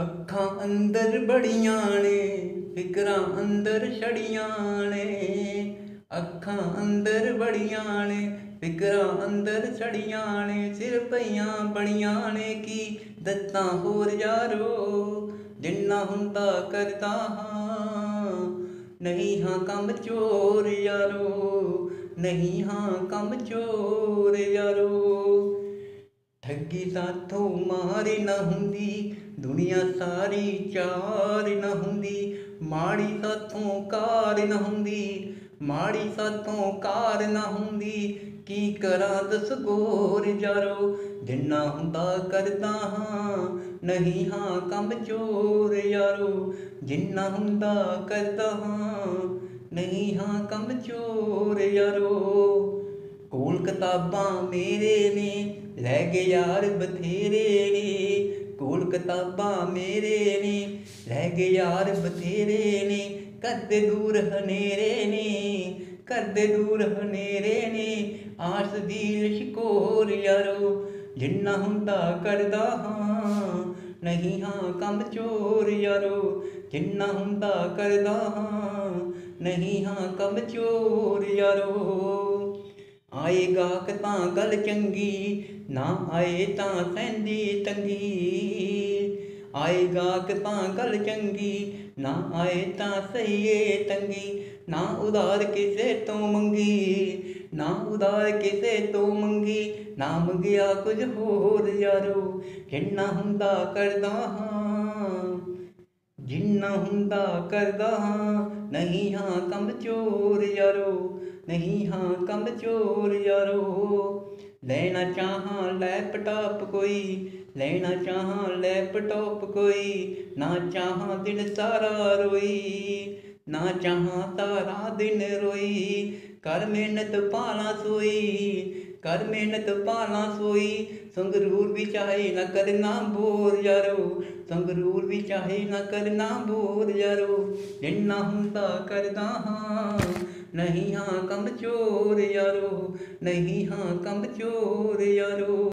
ਅੱਖਾਂ ਅੰਦਰ ਬੜੀਆਂ ਨੇ, ਫਿਕਰਾਂ ਅੰਦਰ ਛੜੀਆਂ ਨੇ। ਅੱਖਾਂ ਅੰਦਰ ਬੜੀਆਂ ਨੇ, ਫਿਕਰਾਂ ਅੰਦਰ ਛੜੀਆਂ ਨੇ, ਸਿਰ ਪਈਆਂ ਬਣੀਆਂ ਨੇ ਕੀ ਦੱਤਾਂ ਹੋਰ ਯਾਰੋ, ਜਿੰਨਾ ਹੁੰਦਾ ਕਰਦਾ ਹਾਂ। ਨਹੀਂ ਹਾਂ ਕੰਮ ਚੋਰ ਯਾਰੋ, ਨਹੀਂ ਹਾਂ ਕੰਮ ਚੋਰ ਯਾਰੋ। ਠੱਗੀ ਸਾਥੋਂ ਮਾਰੀ ਨਾ ਹੁੰਦੀ, ਦੁਨੀਆ ਸਾਰੀ ਚਾਰ ਨਾ ਹੁੰਦੀ। ਮਾੜੀ ਸਾਥੋਂ ਕਾਰ ਨਾ ਹੁੰਦੀ, ਮਾੜੀ ਸਾਥੋਂ ਕਾਰ ਨਾ ਹੁੰਦੀ। ਕੀ ਕਰਾਂ ਦਸ ਗੋਰ ਯਾਰੋ ਜਿੰਨਾ ਹੁੰਦਾ ਕਰਦਾ ਹਾਂ। ਨਹੀਂ ਹਾਂ ਕੰਮ ਚੋਰ ਯਾਰੋ, ਜਿੰਨਾ ਹੁੰਦਾ ਕਰਦਾ ਹਾਂ। ਨਹੀਂ ਹਾਂ ਕੰਮ ਚੋਰ ਯਾਰੋ। ਕਿਤਾਬਾਂ ਮੇਰੇ ਨੇ, ਲੈ ਗਏ ਯਾਰ ਬਥੇਰੇ ਨੇ। ਕੋਲ ਕਿਤਾਬਾਂ ਮੇਰੇ ਨੇ, ਲੈ ਗਏ ਯਾਰ ਬਥੇਰੇ ਨੇ। ਕਰਦੇ ਦੂਰ ਹਨੇਰੇ ਨੇ ਕਰਦੇ ਦੂਰ ਹਨੇਰੇ ਨੇ। ਆਸ ਦੀ ਲਿਸ਼ਕੋਰ ਯਾਰੋ, ਜਿੰਨਾ ਹੁੰਦਾ ਕਰਦਾ ਹਾਂ। ਨਹੀਂ ਹਾਂ ਕੰਮ ਚੋਰ ਯਾਰੋ, ਜਿੰਨਾ ਹੁੰਦਾ ਕਰਦਾ ਹਾਂ। ਨਹੀਂ ਹਾਂ ਕੰਮ ਚੋਰ ਯਾਰੋ। ਆਏਗਾ ਤਾਂ ਗੱਲ ਚੰਗੀ, ਨਾ ਆਏ ਤਾਂ ਸਹਿੰਦੀ ਤੰਗੀ। ਆਏ ਗਾਕ ਤਾਂ ਗੱਲ ਚੰਗੀ, ਨਾ ਆਏ ਤਾਂ ਸਹੀਏ ਤੰਗੀ। ਨਾ ਉਧਾਰ ਕਿਸੇ ਤੋਂ ਮੰਗੀ, ਨਾ ਉਧਾਰ ਕਿਸੇ ਤੋਂ ਮੰਗੀ। ਨਾ ਮੰਗਿਆ ਕੁਝ ਹੋਰ ਯਾਰੋ, ਜਿੰਨਾ ਹੁੰਦਾ ਕਰਦਾ ਹਾਂ। ਜਿੰਨਾ ਹੁੰਦਾ ਕਰਦਾ ਹਾਂ, ਨਹੀਂ ਹਾਂ ਕੰਮ ਚੋਰ ਯਾਰੋ। ਨਹੀਂ ਹਾਂ ਕਮਜ਼ੋਰ ਚੋਰ ਯਾਰੋ, ਲੈਣਾ ਚਾਹਾਂ ਲੈਪਟਾਪ ਕੋਈ, ਲੈਣਾ ਚਾਹਾਂ ਲੈਪਟਾਪ ਕੋਈ, ਨਾ ਚਾਹਾਂ ਦਿਨ ਸਾਰਾ ਰੋਈ, ਨਾ ਚਾਹਾਂ ਸਾਰਾ ਦਿਨ ਰੋਈ, ਕਰ ਮਿਹਨਤ ਪਾਲਾ ਸੋਈ ਕਰ ਮਿਹਨਤ ਪਾਲਾ ਸੋਈ। ਸੰਗਰੂਰ ਵੀ ਚਾਹੇ ਨਾ ਕਰਨਾ ਬੋਰ ਯਾਰੋ। ਸੰਗਰੂਰ ਵੀ ਚਾਹੇ ਨਾ ਕਰਨਾ ਬੋਰ ਯਾਰੋ। ਜਿੰਨਾ ਹੁੰਦਾ ਕਰਦਾ ਹਾਂ, ਨਹੀਂ ਹਾਂ ਕੰਮ ਚੋਰ ਯਾਰੋ। ਨਹੀਂ ਹਾਂ ਕੰਮ ਚੋਰ ਯਾਰੋ।